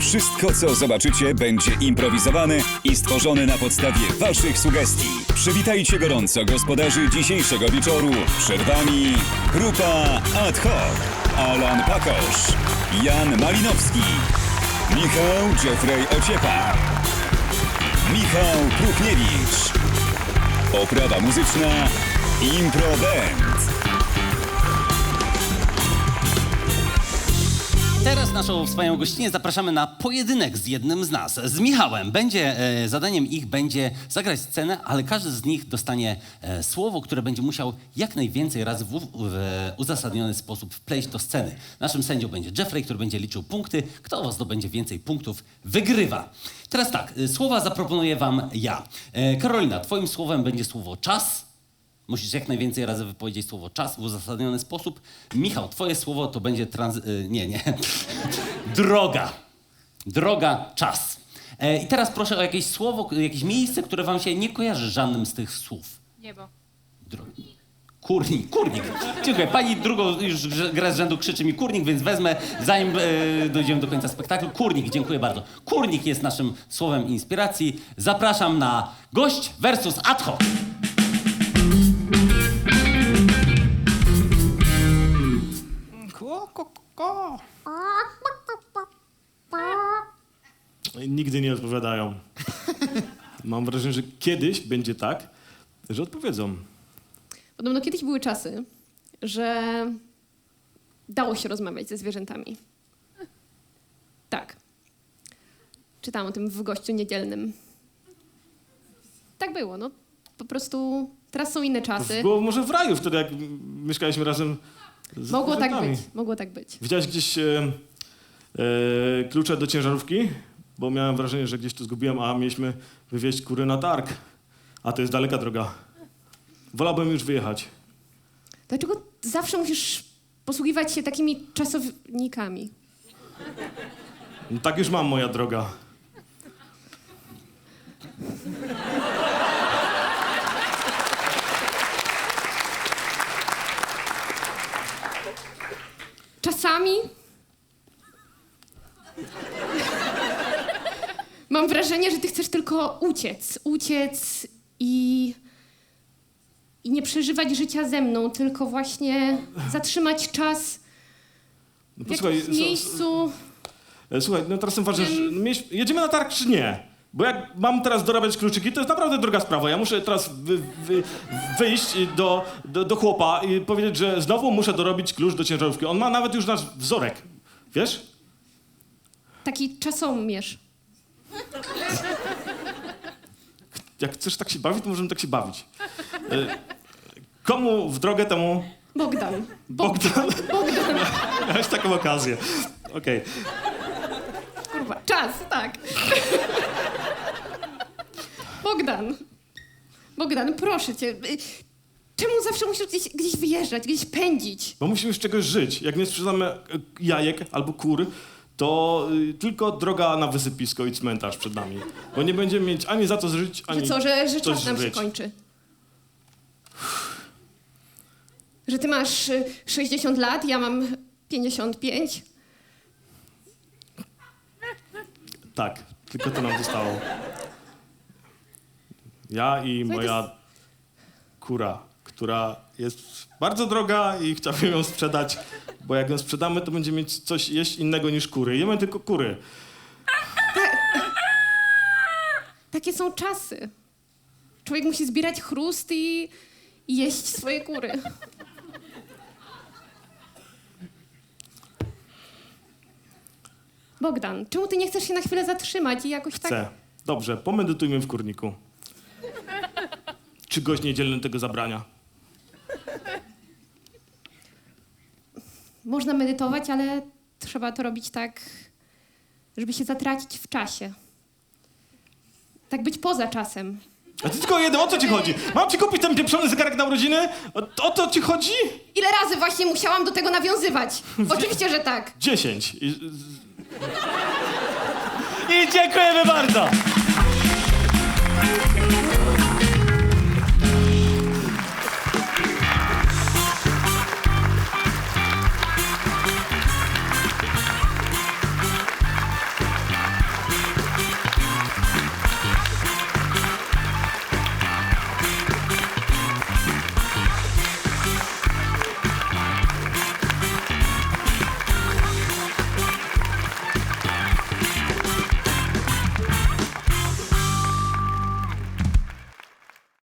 Wszystko, co zobaczycie, będzie improwizowane i stworzone na podstawie Waszych sugestii. Przywitajcie gorąco gospodarzy dzisiejszego wieczoru. Przed Wami grupa Ad hoc. Alan Pakosz, Jan Malinowski, Michał Jeffrey Ociepa, Michał Krupniewicz. Oprawa muzyczna Impro Band. Teraz naszą wspaniałą gościnę zapraszamy na pojedynek z jednym z nas, z Michałem. Będzie, e, zadaniem ich będzie zagrać scenę, ale każdy z nich dostanie e, słowo, które będzie musiał jak najwięcej razy w, w e, uzasadniony sposób wpleść do sceny. Naszym sędzią będzie Jeffrey, który będzie liczył punkty. Kto zdobędzie więcej punktów, wygrywa. Teraz tak, e, słowa zaproponuję wam ja. E, Karolina, twoim słowem będzie słowo czas. Musisz jak najwięcej razy wypowiedzieć słowo czas w uzasadniony sposób. Michał, twoje słowo to będzie trans... y, nie, nie. Droga. Droga, czas. E, I teraz proszę o jakieś słowo, jakieś miejsce, które wam się nie kojarzy żadnym z tych słów. Niebo. Dro... Kurnik, kurnik. Dziękuję. Pani drugą już grę z rzędu krzyczy mi kurnik, więc wezmę, zanim e, dojdziemy do końca spektaklu. Kurnik, dziękuję bardzo. Kurnik jest naszym słowem inspiracji. Zapraszam na gość versus ad hoc. Nigdy nie odpowiadają. Mam wrażenie, że kiedyś będzie tak, że odpowiedzą. Podobno kiedyś były czasy, że dało się rozmawiać ze zwierzętami. Tak. Czytałam o tym w gościu niedzielnym. Tak było, no. Po prostu teraz są inne czasy. Było może w raju wtedy, jak mieszkaliśmy razem z Mogło tak być, mogło tak być. Widziałeś gdzieś e, e, klucze do ciężarówki? Bo miałem wrażenie, że gdzieś to zgubiłem, a mieliśmy wywieźć kury na targ. A to jest daleka droga. Wolałbym już wyjechać. Dlaczego zawsze musisz posługiwać się takimi czasownikami? No, tak już mam, moja droga. Czasami mam wrażenie, że ty chcesz tylko uciec, uciec i, i nie przeżywać życia ze mną, tylko właśnie zatrzymać czas No, w posłuchaj, jakimś miejscu. E, Słuchaj, no teraz że mieć, jedziemy na targ czy nie? Bo jak mam teraz dorabiać kluczyki, to jest naprawdę droga sprawa. Ja muszę teraz wy, wy, wyjść do, do, do chłopa i powiedzieć, że znowu muszę dorobić klucz do ciężarówki. On ma nawet już nasz wzorek. Wiesz? Taki czasomierz. Jak chcesz tak się bawić, to możemy tak się bawić. E, Komu w drogę, temu Bogdan. Bogdan. Bogdan. Miałeś taką okazję. Okej. Kurwa, czas, tak. Bogdan. Bogdan, proszę cię. y, Czemu zawsze musisz gdzieś, gdzieś wyjeżdżać, gdzieś pędzić? Bo musimy z czegoś żyć. Jak nie sprzedamy e, jajek albo kur, to y, tylko droga na wysypisko i cmentarz przed nami. Bo nie będziemy mieć ani za co żyć, ani Że co, że, że coś czas nam się żyć. kończy? Że ty masz y, 60 lat, ja mam 55? Tak, tylko to nam zostało. Ja i to moja kura, która jest bardzo droga i chciałbym ją sprzedać, bo jak ją sprzedamy, to będziemy mieć coś jeść innego niż kury. Jemy tylko kury. Takie są czasy. Człowiek musi zbierać chrust i, i jeść swoje kury. Bogdan, czemu ty nie chcesz się na chwilę zatrzymać i jakoś tak... Chcę. Dobrze, pomedytujmy w kurniku. Czy gość niedzielny tego zabrania? Można medytować, ale trzeba to robić tak, żeby się zatracić w czasie. Tak być poza czasem. A ty tylko jeden, o co ci chodzi? Mam ci kupić ten pieprzony zegarek na urodziny? O, o to ci chodzi? Ile razy właśnie musiałam do tego nawiązywać? Oczywiście, że tak. Dziesięć. I, I dziękujemy bardzo.